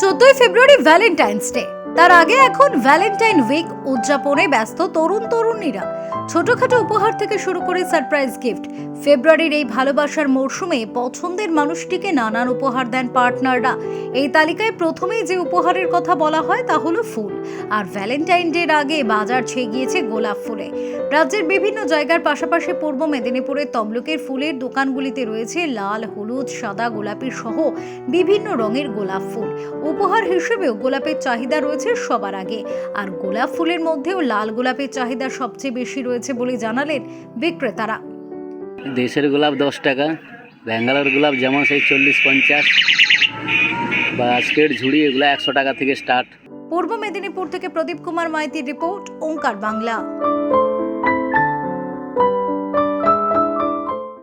চোদ্দই ফেব্রুয়ারি Valentine's day. তার আগে এখন ভ্যালেন্টাইন উইক উদযাপনে ব্যস্ত তরুণ তরুণীরা। ছোটখাটো উপহার থেকে শুরু করে সারপ্রাইজ গিফট ফেব্রুয়ারির এই ভালোবাসার মরশুমে পছন্দের মানুষটিকে নানান উপহার দেন পার্টনাররা। এই তালিকায় প্রথমেই যে উপহারের কথা বলা হয় তা হলো ফুল। আর ভ্যালেন্টাইন ডের আগে বাজার ছেয়ে গিয়েছে গোলাপ ফুলে। রাজ্যের বিভিন্ন জায়গার পাশাপাশি পূর্ব মেদিনীপুরের তমলুকের ফুলের দোকানগুলিতে রয়েছে লাল, হলুদ, সাদা গোলাপি সহ বিভিন্ন রঙের গোলাপ ফুল। উপহার হিসেবেও গোলাপের চাহিদা রয়েছে সবার আগে। আর গোলাপ ফুলের মধ্যেও লাল গোলাপের চাহিদা সবচেয়ে বেশি রয়েছে বলে জানালেন বিক্রেতারা। দেশের গোলাপ দশ টাকা ব্যাঙ্গালোর গোলাপ যেমন সেই চল্লিশ পঞ্চাশ বা আজকের ঝুড়ি এগুলো একশো টাকা থেকে স্টার্ট পূর্ব মেদিনীপুর থেকে প্রদীপ কুমার মাইতির রিপোর্ট ওঙ্কার বাংলা।